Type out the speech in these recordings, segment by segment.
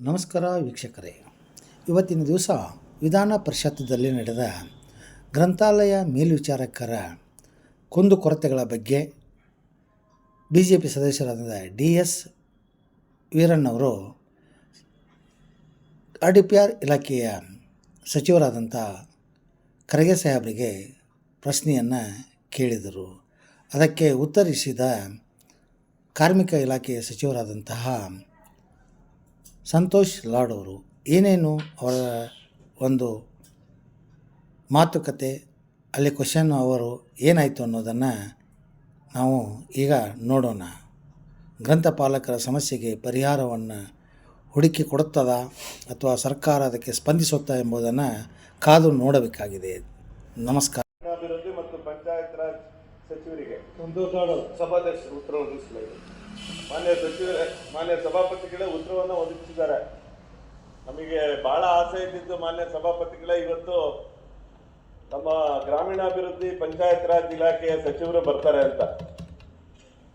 ನಮಸ್ಕಾರ ವೀಕ್ಷಕರೇ. ಇವತ್ತಿನ ದಿವಸ ವಿಧಾನ ಪರಿಷತ್ತಿನಲ್ಲಿ ನಡೆದ ಗ್ರಂಥಾಲಯ ಮೇಲ್ವಿಚಾರಕರ ಕುಂದುಕೊರತೆಗಳ ಬಗ್ಗೆ ಬಿ ಜೆ ಪಿ ಸದಸ್ಯರಾದ ಡಿ ಎಸ್ ವೀರಣ್ಣವರು ಆರ್ ಡಿ ಪಿ ಆರ್ ಇಲಾಖೆಯ ಸಚಿವರಾದಂಥ ಖರ್ಗೆ ಸಾಹೇಬರಿಗೆ ಪ್ರಶ್ನೆಯನ್ನು ಕೇಳಿದರು. ಅದಕ್ಕೆ ಉತ್ತರಿಸಿದ ಕಾರ್ಮಿಕ ಇಲಾಖೆಯ ಸಚಿವರಾದಂತಹ ಸಂತೋಷ್ ಲಾಡ್ ಅವರು ಏನೇನು ಅವರ ಒಂದು ಮಾತುಕತೆ ಅಲ್ಲಿ ಕ್ವಶನ್ ಅವರು ಏನಾಯಿತು ಅನ್ನೋದನ್ನು ನಾವು ಈಗ ನೋಡೋಣ. ಗ್ರಂಥಪಾಲಕರ ಸಮಸ್ಯೆಗೆ ಪರಿಹಾರವನ್ನು ಹುಡುಕಿ ಕೊಡುತ್ತದ ಅಥವಾ ಸರ್ಕಾರ ಅದಕ್ಕೆ ಸ್ಪಂದಿಸುತ್ತಾ ಎಂಬುದನ್ನು ಕಾದು ನೋಡಬೇಕಾಗಿದೆ. ನಮಸ್ಕಾರ. ಅಭಿವೃದ್ಧಿ ಮತ್ತು ಪಂಚಾಯತ್ ರಾಜ್ ಸಚಿವರಿಗೆ ಉತ್ತರ ಮಾನ್ಯ ಸಚಿವ ಮಾನ್ಯ ಸಭಾಪತಿಗಳೇ ಉತ್ತರವನ್ನು ಒದಗಿಸಿದ್ದಾರೆ. ನಮಗೆ ಬಹಳ ಆಸೆ ಇದ್ದಿದ್ದು ಮಾನ್ಯ ಸಭಾಪತಿಗಳೇ ಇವತ್ತು ನಮ್ಮ ಗ್ರಾಮೀಣಾಭಿವೃದ್ಧಿ ಪಂಚಾಯತ್ ರಾಜ್ ಇಲಾಖೆಯ ಸಚಿವರು ಬರ್ತಾರೆ ಅಂತ.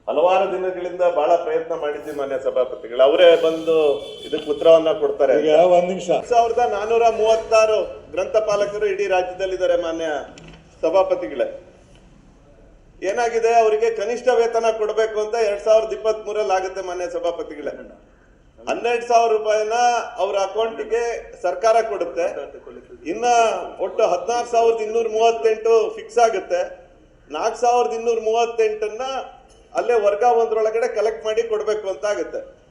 ಹಲವಾರು ದಿನಗಳಿಂದ ಬಹಳ ಪ್ರಯತ್ನ ಮಾಡಿದ್ವಿ ಮಾನ್ಯ ಸಭಾಪತಿಗಳು. ಅವರೇ ಬಂದು ಇದಕ್ಕೆ ಉತ್ತರವನ್ನ ಕೊಡ್ತಾರೆ ಒಂದ್ ನಿಮಿಷ. ಸಾವಿರದ ನಾನೂರ ಮೂವತ್ತಾರು ಗ್ರಂಥಪಾಲಕರು ಇಡೀ ರಾಜ್ಯದಲ್ಲಿದ್ದಾರೆ ಮಾನ್ಯ ಸಭಾಪತಿಗಳೇ. ಏನಾಗಿದೆ? ಅವರಿಗೆ ಕನಿಷ್ಠ ವೇತನ ಕೊಡಬೇಕು ಅಂತ ಎರಡ್ ಸಾವಿರದ ಇಪ್ಪತ್ತ್ ಮೂರಲ್ಲಿ ಆಗುತ್ತೆ ಮಾನ್ಯ ಸಭಾಪತಿಗಳೇ. ಹನ್ನೆರಡು ಸಾವಿರ ರೂಪಾಯಿನ ಅವ್ರ ಅಕೌಂಟಿಗೆ ಸರ್ಕಾರ ಕೊಡುತ್ತೆ. ಇನ್ನ ಒಟ್ಟು ಹದಿನಾರು ಸಾವಿರದ ಇನ್ನೂರ ಮೂವತ್ತೆಂಟು ಫಿಕ್ಸ್ ಆಗುತ್ತೆ. ನಾಲ್ಕು ಸಾವಿರದ ಇನ್ನೂರ ಮೂವತ್ತೆಂಟನ್ನ ಅಲ್ಲೇ ವರ್ಗ ಒಂದ್ರೊಳಗಡೆ ಕಲೆಕ್ಟ್ ಮಾಡಿ ಕೊಡಬೇಕು ಅಂತ ಆಗುತ್ತೆ.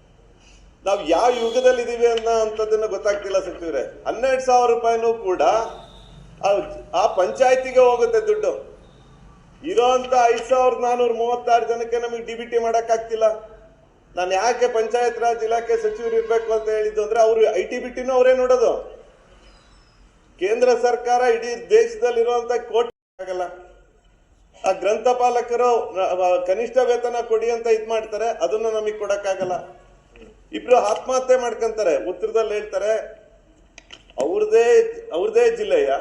ನಾವು ಯಾವ ಯುಗದಲ್ಲಿ ಇದೀವಿ ಅನ್ನೋ ಅಂತದನ್ನ ಗೊತ್ತಾಗ್ತಿಲ್ಲ ಸಚಿವರೇ. ಹನ್ನೆರಡು ಸಾವಿರ ರೂಪಾಯಿನೂ ಕೂಡ ಆ- ಆ ಪಂಚಾಯತಿಗೆ ಹೋಗುತ್ತೆ ದುಡ್ಡು. ಇರೋಂಥ ಐದು ಸಾವಿರದ ನಾನ್ನೂರ ಮೂವತ್ತಾರು ಜನಕ್ಕೆ ನಮಗೆ ಡಿ ಬಿ ಟಿ ಮಾಡೋಕ್ಕಾಗ್ತಿಲ್ಲ. ನಾನು ಯಾಕೆ ಪಂಚಾಯತ್ ರಾಜ್ ಇಲಾಖೆ ಸಚಿವರು ಇರಬೇಕು ಅಂತ ಹೇಳಿದ್ದು ಅಂದರೆ ಅವರು ಐ ಟಿ ಬಿ ಟಿನೂ ಅವರೇ ನೋಡೋದು. ಕೇಂದ್ರ ಸರ್ಕಾರ ಇಡೀ ದೇಶದಲ್ಲಿರುವಂಥ ಕೋಟಿ ಆಗಲ್ಲ. ಆ ಗ್ರಂಥಪಾಲಕರು ಕನಿಷ್ಠ ವೇತನ ಕೊಡಿ ಅಂತ ಇದು ಮಾಡ್ತಾರೆ, ಅದನ್ನು ನಮಗೆ ಕೊಡೋಕ್ಕಾಗಲ್ಲ. ಇಬ್ರು ಆತ್ಮಹತ್ಯೆ ಮಾಡ್ಕೊಂತಾರೆ, ಉತ್ತರದಲ್ಲಿ ಹೇಳ್ತಾರೆ, ಅವ್ರದೇ ಅವ್ರದೇ ಜಿಲ್ಲೆಯ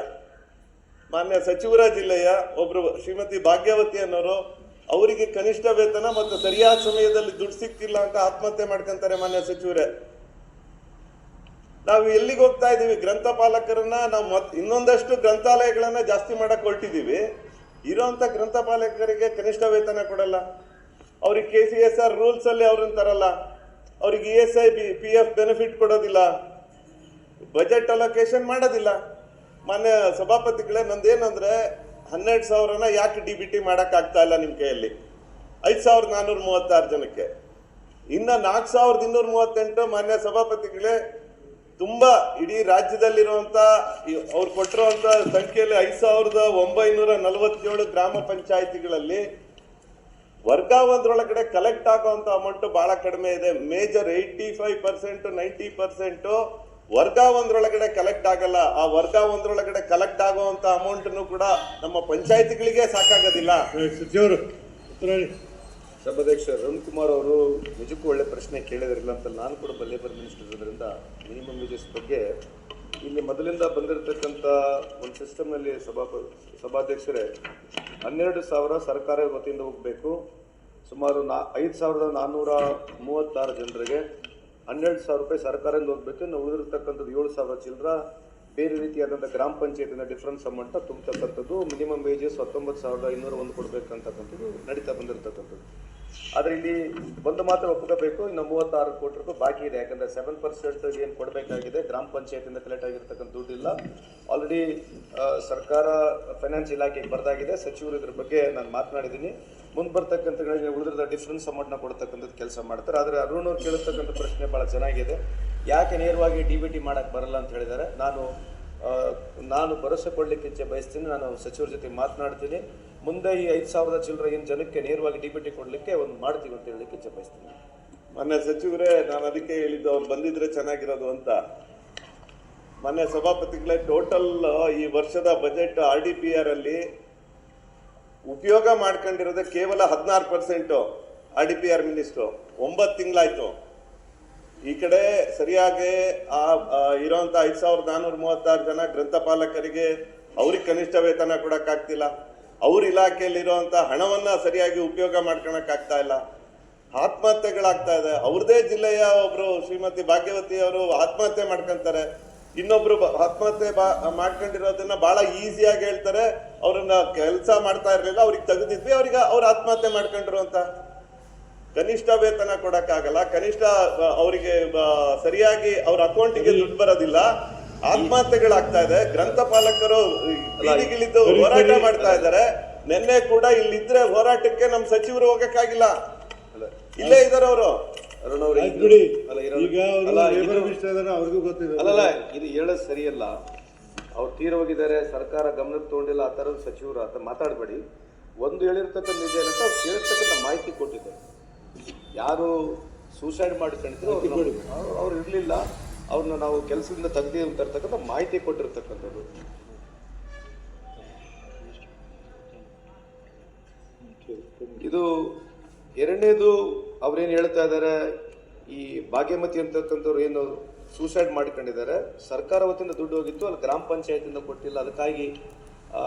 ಮಾನ್ಯ ಸಚಿವರ ಜಿಲ್ಲೆಯ ಒಬ್ಬರು ಶ್ರೀಮತಿ ಭಾಗ್ಯವತಿ ಅನ್ನೋರು, ಅವರಿಗೆ ಕನಿಷ್ಠ ವೇತನ ಮತ್ತು ಸರಿಯಾದ ಸಮಯದಲ್ಲಿ ದುಡ್ಡು ಸಿಕ್ತಿಲ್ಲ ಅಂತ ಆತ್ಮಹತ್ಯೆ ಮಾಡ್ಕೊಂತಾರೆ ಮಾನ್ಯ ಸಚಿವರೇ. ನಾವು ಎಲ್ಲಿಗೆ ಹೋಗ್ತಾ ಇದೀವಿ ಗ್ರಂಥಪಾಲಕರನ್ನ ನಾವು ಮತ್ ಇನ್ನೊಂದಷ್ಟು ಗ್ರಂಥಾಲಯಗಳನ್ನ ಜಾಸ್ತಿ ಮಾಡಕ್ ಹೊರಟಿದೀವಿ ಇರೋಂಥ ಗ್ರಂಥಪಾಲಕರಿಗೆ ಕನಿಷ್ಠ ವೇತನ ಕೊಡಲ್ಲ. ಅವ್ರಿಗೆ K C S R rules ಅಲ್ಲಿ ಅವ್ರನ್ನ ತರಲ್ಲ. ಅವ್ರಿಗೆ E S I P F benefit ಕೊಡೋದಿಲ್ಲ. ಬಜೆಟ್ ಅಲೋಕೇಶನ್ ಮಾಡೋದಿಲ್ಲ. ಮಾನ್ಯ ಸಭಾಪತಿಗಳೇ, ನಂದೇನಂದ್ರೆ ಹನ್ನೆರಡು ಸಾವಿರನ ಯಾಕೆ ಡಿ ಬಿ ಟಿ ಆಗ್ತಾ ಇಲ್ಲ ನಿಮ್ಮ ಕೈಯಲ್ಲಿ? ಐದು ಸಾವಿರದ ನಾನ್ನೂರ ಮೂವತ್ತಾರು ಜನಕ್ಕೆ. ಇನ್ನ ನಾಲ್ಕು ಸಾವಿರದ ಇನ್ನೂರ ಮೂವತ್ತೆಂಟು ಮಾನ್ಯ ಸಭಾಪತಿಗಳೇ, ತುಂಬಾ ಇಡೀ ರಾಜ್ಯದಲ್ಲಿರುವಂತ, ಈ- ಅವ್ರು ಕೊಟ್ಟಿರುವಂತ ಸಂಖ್ಯೆಯಲ್ಲಿ ಐದು ಸಾವಿರದ ಒಂಬೈನೂರ ನಲವತ್ತೇಳು ಗ್ರಾಮ ಪಂಚಾಯಿತಿಗಳಲ್ಲಿ ವರ್ಗಾವಂದ್ರೊಳಗಡೆ ಕಲೆಕ್ಟ್ ಆಗುವಂತ ಅಮೌಂಟ್ ಬಹಳ ಕಡಿಮೆ ಇದೆ. Major eighty five percent ninety percent ವರ್ಗ ಒಂದರೊಳಗಡೆ ಕಲೆಕ್ಟ್ ಆಗಲ್ಲ. ಆ ವರ್ಗ ಒಂದರೊಳಗಡೆ ಕಲೆಕ್ಟ್ ಆಗುವಂತ ಅಮೌಂಟ್ ಕೂಡ ನಮ್ಮ ಪಂಚಾಯತಿಗಳಿಗೆ ಸಾಕಾಗೋದಿಲ್ಲ. ಸಭಾಧ್ಯಕ್ಷ ಅರುಣ್ ಕುಮಾರ್ ಅವರು ನಿಜಕ್ಕೂ ಒಳ್ಳೆ ಪ್ರಶ್ನೆ ಕೇಳಿದ್ರಲ್ಲ ಅಂತ ನಾನು ಕೂಡ ಲೇಬರ್ ಮಿನಿಸ್ಟರ್ ಇರೋದ್ರಿಂದ ಮಿನಿಮಮ್ ವೇಜಸ್ ಬಗ್ಗೆ ಇಲ್ಲಿ ಮೊದಲಿಂದ ಬಂದಿರತಕ್ಕಂಥ ಒಂದು ಸಿಸ್ಟಮ್ನಲ್ಲಿ ಸಭಾ ಸಭಾಧ್ಯಕ್ಷರೇ ಹನ್ನೆರಡು ಸಾವಿರ ಸರ್ಕಾರ ವತಿಯಿಂದ ಹೋಗಬೇಕು. ಸುಮಾರು ನಾ ಐದು ಸಾವಿರದ ನಾನ್ನೂರ ಮೂವತ್ತಾರು ಜನರಿಗೆ ಹನ್ನೆರಡು ಸಾವಿರ ರೂಪಾಯಿ ಸರ್ಕಾರದಿಂದ ಹೋಗ್ಬೇಕು ಇನ್ನು ಉಳಿದಿರ್ತಕ್ಕಂಥದ್ದು ಏಳು ಸಾವಿರ ಚಿಲ್ಲರ, ಬೇರೆ ರೀತಿಯಾದಂಥ ಗ್ರಾಮ ಪಂಚಾಯತಿನ ಡಿಫ್ರೆನ್ಸ್ ಅಮೌಂಟ್ ತುಂಬತಕ್ಕಂಥದ್ದು ಮಿನಿಮಮ್ ವೇಜಸ್ ಹತ್ತೊಂಬತ್ತು ಸಾವಿರದ ಇನ್ನೂರ ಒಂದು ಕೊಡಬೇಕಂತಕ್ಕಂಥದ್ದು ನಡೀತಾ ಬಂದಿರತಕ್ಕಂಥದ್ದು. ಆದರೆ ಇಲ್ಲಿ ಒಂದು ಮಾತ್ರ ಒಪ್ಕೋಬೇಕು, ಇನ್ನು ಮೂವತ್ತಾರು ಕೋಟಿ ರೂಪಾಯಿ ಬಾಕಿ ಇದೆ. ಯಾಕಂದ್ರೆ ಸೆವೆನ್ ಪರ್ಸೆಂಟ್ ಏನು ಕೊಡಬೇಕಾಗಿದೆ, ಗ್ರಾಮ ಪಂಚಾಯತಿಂದ ಕಲೆಕ್ಟ್ ಆಗಿರ್ತಕ್ಕಂಥ ದುಡ್ಡಿಲ್ಲ ಆಲ್ರೆಡಿ ಸರ್ಕಾರ ಫೈನಾನ್ಸ್ ಇಲಾಖೆಗೆ ಬರೆದಾಗಿದೆ. ಸಚಿವರು ಇದ್ರ ಬಗ್ಗೆ ನಾನು ಮಾತನಾಡಿದ್ದೀನಿ. ಮುಂದೆ ಬರ್ತಕ್ಕಂಥ ಉಳಿದ್ರದ ಡಿಫ್ರೆನ್ಸ್ ಅಮೌಂಟ್ನ ಕೊಡ್ತಕ್ಕಂಥದ್ದು ಕೆಲಸ ಮಾಡ್ತಾರೆ. ಆದರೆ ಅರುಣ್ ಅವ್ರು ಪ್ರಶ್ನೆ ಭಾಳ ಚೆನ್ನಾಗಿದೆ. ಯಾಕೆ ನೇರವಾಗಿ ಡಿ ಬಿ ಟಿ ಮಾಡೋಕ್ಕೆ ಬರಲ್ಲ ಅಂತ ಹೇಳಿದ್ದಾರೆ. ನಾನು ನಾನು ಭರವಸೆ ಕೊಡಲಿಕ್ಕೆ ಇಚ್ಛೆ ಬಯಸ್ತೀನಿ. ನಾನು ಸಚಿವರ ಜೊತೆ ಮಾತನಾಡ್ತೀನಿ. ಮುಂದೆ ಈ ಐದು ಸಾವಿರದ ಚಿಲ್ಲರೆ ಏನು ಜನಕ್ಕೆ ನೇರವಾಗಿ ಡಿ ಟಿ ಕೊಡಲಿಕ್ಕೆ ಒಂದು ಮಾಡ್ತೀವಿ ಅಂತ ಹೇಳಲಿಕ್ಕೆ ಇಚ್ಛೆ ಬಯಸ್ತೀನಿ. ಮೊನ್ನೆ ಸಚಿವರೇ, ನಾನು ಅದಕ್ಕೆ ಹೇಳಿದ್ದು, ಅವ್ರು ಬಂದಿದ್ರೆ ಚೆನ್ನಾಗಿರೋದು ಅಂತ. ಮೊನ್ನೆ ಸಭಾಪತಿಗಳೇ, ಟೋಟಲ್, ಈ ವರ್ಷದ budget R D P R ಅಲ್ಲಿ ಉಪಯೋಗ ಮಾಡ್ಕೊಂಡಿರೋದೇ ಕೇವಲ ಹದಿನಾರು percent R D P R minister. ಒಂಬತ್ತು ತಿಂಗಳಾಯ್ತು. ಈ ಕಡೆ ಸರಿಯಾಗಿ ಆ ಇರೋಂತ ಐದು ಸಾವಿರದ ನಾನ್ನೂರ ಮೂವತ್ತಾರು ಜನ ಗ್ರಂಥಪಾಲಕರಿಗೆ ಅವ್ರಿಗೆ ಕನಿಷ್ಠ ವೇತನ ಕೊಡಕ್ಕಾಗ್ತಿಲ್ಲ. ಅವ್ರ ಇಲಾಖೆಯಲ್ಲಿರುವಂಥ ಹಣವನ್ನ ಸರಿಯಾಗಿ ಉಪಯೋಗ ಮಾಡ್ಕೊಳಕ್ಕಾಗ್ತಾ ಇಲ್ಲ. ಆತ್ಮಹತ್ಯೆಗಳಾಗ್ತಾ ಇದೆ. ಅವ್ರದೇ ಜಿಲ್ಲೆಯ ಒಬ್ರು ಶ್ರೀಮತಿ ಭಾಗ್ಯವತಿ ಅವರು ಆತ್ಮಹತ್ಯೆ ಮಾಡ್ಕೊಂತಾರೆ. ಇನ್ನೊಬ್ರು ಆತ್ಮಹತ್ಯೆ ಮಾಡ್ಕೊಂಡಿರೋದನ್ನ ಬಹಳ ಈಸಿಯಾಗಿ ಹೇಳ್ತಾರೆ. ಅವ್ರನ್ನ ಕೆಲಸ ಮಾಡ್ತಾ ಇರಲಿಲ್ಲ. ಅವ್ರಿಗೆ ತೆಗೆದಿದ್ವಿ. ಅವ್ರಿಗೆ ಅವ್ರು ಆತ್ಮಹತ್ಯೆ ಮಾಡ್ಕೊಂಡ್ರು ಅಂತ. ಕನಿಷ್ಠ ವೇತನ ಕೊಡಕ್ಕಾಗಲ್ಲ ಕನಿಷ್ಠ ಅವರಿಗೆ ಸರಿಯಾಗಿ ಅವ್ರ ಅಕೌಂಟಿಗೆ ದುಡ್ಡು ಬರೋದಿಲ್ಲ. ಆತ್ಮಹತ್ಯೆಗಳಾಗ್ತಾ ಇದೆ. ಗ್ರಂಥಪಾಲಕರು ಬೀದಿಗಿಳಿದು ಹೋರಾಟ ಮಾಡ್ತಾ ಇದ್ದಾರೆ. ನಿನ್ನೆ ಕೂಡ ಇಲ್ಲಿದ್ರೆ ಹೋರಾಟಕ್ಕೆ ನಮ್ ಸಚಿವರು ಹೋಗಕ್ಕಾಗಿಲ್ಲ. ಇಲ್ಲೇ ಇದಾರೆ ಅವರು. ಅಲ್ಲ ಅಲ್ಲಲ್ಲ ಇದು ಹೇಳೋದು ಸರಿಯಲ್ಲ. ಅವ್ರು ತೀರೋಗಿದ್ದಾರೆ ಸರ್ಕಾರ ಗಮನಕ್ಕೆ ತಗೊಂಡಿಲ್ಲ ಆ ಥರದ ಸಚಿವರು ಅಂತ ಮಾತಾಡಬೇಡಿ. ಒಂದು ಹೇಳಿರ್ತಕ್ಕಂಥ ನಿಜ ಏನಂತ ಅವ್ರು ಕೇಳಿರ್ತಕ್ಕಂಥ ಮಾಹಿತಿ ಕೊಟ್ಟಿದ್ದಾರೆ. ಯಾರು ಸೂಸೈಡ್ ಮಾಡ್ಕೊಂಡಿದ್ರು ಅವ್ರು ಅವ್ರು ಇರಲಿಲ್ಲ. ಅವ್ರನ್ನ ನಾವು ಕೆಲಸದಿಂದ ತೆಗೆದಿ ಅಂತ ಇರ್ತಕ್ಕಂಥ ಮಾಹಿತಿ ಕೊಟ್ಟಿರ್ತಕ್ಕಂಥದ್ದು. ಇದು ಎರಡನೇದು ಅವ್ರೇನು ಹೇಳ್ತಾ ಇದ್ದಾರೆ ಈ ಭಾಗ್ಯಮತಿ ಅಂತಕ್ಕಂಥವ್ರು ಏನು ಸೂಸೈಡ್ ಮಾಡ್ಕೊಂಡಿದ್ದಾರೆ. ಸರ್ಕಾರ ವತಿಯಿಂದ ದುಡ್ಡು ಹೋಗಿತ್ತು ಅಲ್ಲಿ ಗ್ರಾಮ ಪಂಚಾಯತಿಂದ ಕೊಟ್ಟಿಲ್ಲ. ಅದಕ್ಕಾಗಿ ಆ,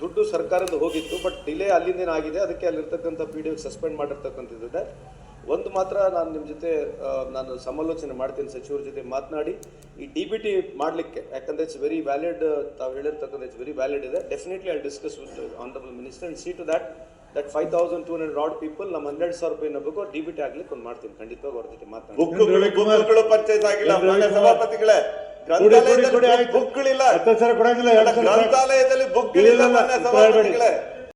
ದುಡ್ಡು ಸರ್ಕಾರದ ಹೋಗಿತ್ತು ಬಟ್ ಡಿಲೇ ಅಲ್ಲಿಂದೇನು ಆಗಿದೆ ಅದಕ್ಕೆ ಅಲ್ಲಿರ್ತಕ್ಕಂಥ ಪಿ ಡಿ ಸಸ್ಪೆಂಡ್ ಮಾಡಿರ್ತಕ್ಕಂಥದ್ದಿದೆ ಒಂದು ಮಾತ್ರ ನಾನು ನಿಮ್ಮ ಜೊತೆ ನಾನು ಸಮಾಲೋಚನೆ ಮಾಡ್ತೀನಿ ಸಚಿವರ ಜೊತೆ ಮಾತನಾಡಿ. ಈ ಡಿ ಬಿ ಟಿ ಮಾಡಲಿಕ್ಕೆ ಯಾಕಂದ್ರೆ ಇಟ್ಸ್ ವೆರಿ ವ್ಯಾಲಿಡ್ ತಾವು ಹೇಳಿರ್ತಕ್ಕಂಥ ಇಟ್ಸ್ ವೆರಿ ವ್ಯಾಲಿಡ್ ಇದೆ. Definitely I discuss with honourable minister and see to that that five thousand two hundred odd people ನಮ್ಮ ಹನ್ನೆರಡು ಸಾವಿರ ರೂಪಾಯಿ ಬೇಕು ಡಿ ಬಿ ಟಿ ಆಗ್ಲಿಕ್ಕೆ ಒಂದು ಮಾಡ್ತೀನಿ. ಖಂಡಿತವಾಗಿ ಅವ್ರ ಜೊತೆ ಮಾತನಾಡಿ. ಸಭಾಪತಿಗಳೇ. ಗ್ರಂಥಾಲಯದಲ್ಲಿ. ಬುಕ್ಗಳಿಲ್ಲ. ಗ್ರಂಥಾಲಯದಲ್ಲಿ ಬುಕ್ಗಳಿಲ್ಲ